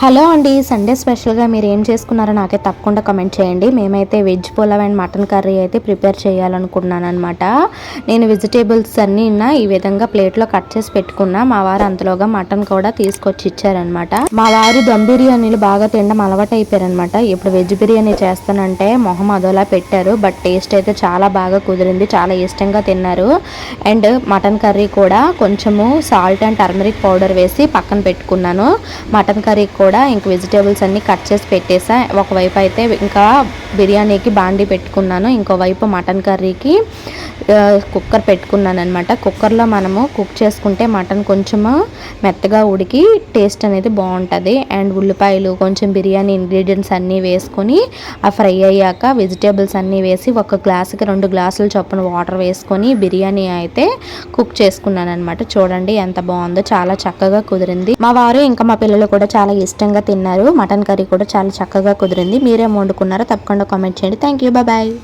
Hello అండి Sunday స్పెషల్గా మీరు ఏం చేసుకున్నారో నాకే తప్పకుండా కమెంట్ చేయండి. మేమైతే veg pulao and mutton curry అయితే ప్రిపేర్ చేయాలనుకున్నాను అనమాట నేను వెజిటేబుల్స్ అన్నీ ఈ విధంగా ప్లేట్లో కట్ చేసి పెట్టుకున్నా. మా వారు అంతలోగా మటన్ కూడా తీసుకొచ్చి ఇచ్చారనమాట మా వారు దమ్ బిర్యానీలు బాగా తినడం అలవాటు అయిపోయారనమాట ఇప్పుడు వెజ్ బిర్యానీ చేస్తానంటే మొహం అదోలా పెట్టారు. బట్ టేస్ట్ అయితే చాలా బాగా కుదిరింది. చాలా ఇష్టంగా తిన్నారు. అండ్ మటన్ కర్రీ కూడా కొంచెము సాల్ట్ అండ్ టర్మరిక్ పౌడర్ వేసి పక్కన పెట్టుకున్నాను. మటన్ కర్రీ కూడా ఇంక వెజిటేబుల్స్ అన్నీ కట్ చేసి పెట్టేసా. ఒకవైపు అయితే ఇంకా బిర్యానీకి బాండి పెట్టుకున్నాను. ఇంకోవైపు మటన్ కర్రీకి కుక్కర్ పెట్టుకున్నాను అనమాట కుక్కర్లో మనము కుక్ చేసుకుంటే మటన్ కొంచెము మెత్తగా ఉడికి టేస్ట్ అనేది బాగుంటుంది. అండ్ ఉల్లిపాయలు కొంచెం బిర్యానీ ఇంగ్రీడియంట్స్ అన్నీ వేసుకొని ఆ ఫ్రై అయ్యాక వెజిటేబుల్స్ అన్నీ వేసి ఒక గ్లాసుకి రెండు గ్లాసులు చొప్పున వాటర్ వేసుకొని బిర్యానీ అయితే కుక్ చేసుకున్నాను అనమాట చూడండి ఎంత బాగుందో చాలా చక్కగా కుదిరింది. మా వారు ఇంకా మా పిల్లలు కూడా చాలా ఇష్టంగా తిన్నారు. మటన్ కర్రీ కూడా చాలా చక్కగా కుదిరింది. మీరేం వండుకున్నారో తప్పకుండా కామెంట్ చేయండి. Thank you bye